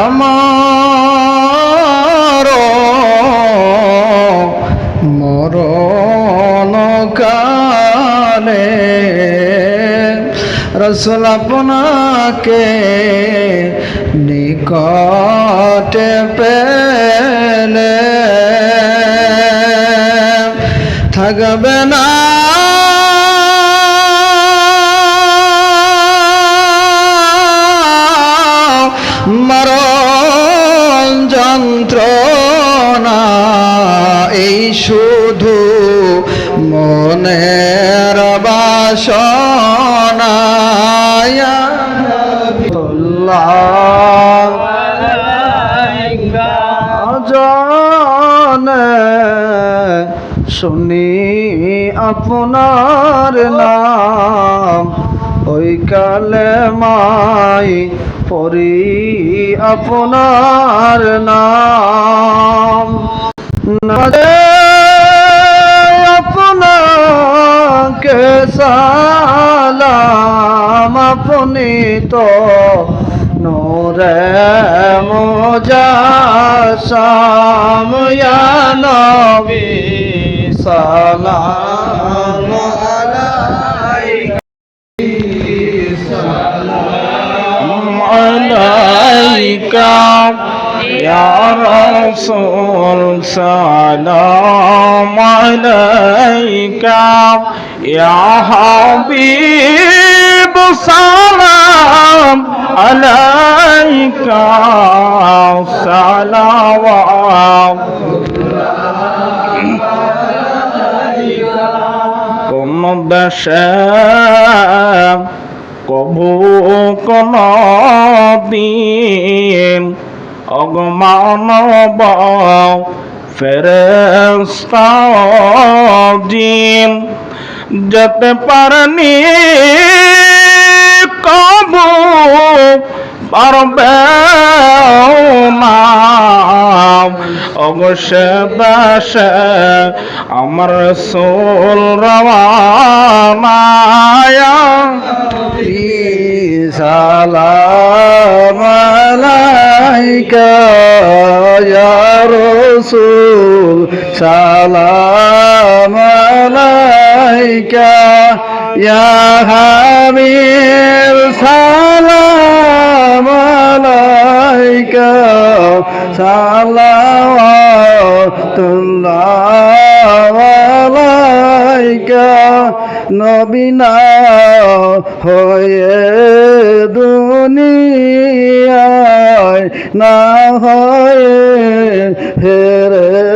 আমার মরণ কালে রসুল আপনাকে নিকটে পেলে। থাকবে না মনের বাসনা নবিউল্লাহ। জানে শুনি আপনার নাম ওই কালে মাই পরি আপনার নাম সালাম আপনি তো নূরে মোজাসাম ইয়া নবী সালাম আলাইকা সালাম আলাইকা। يا رسول سلام عليك يا حبيب سلام عليك صلوات কোন দেশে কবু কোন দিন অগমানব ফেরেস্তা দিন। যেতে পারেনি কবু পারবে না। অবশ্যে দাসে আমার সোল রওয়ানায়া সালাম রাসূল সালাম আলাইকা ইয়া হাবিব সালাম আলাইকা সালাওয়াতুল্লাহ নবীনা হয়ে দুনিয়ায় না হয় ফেরে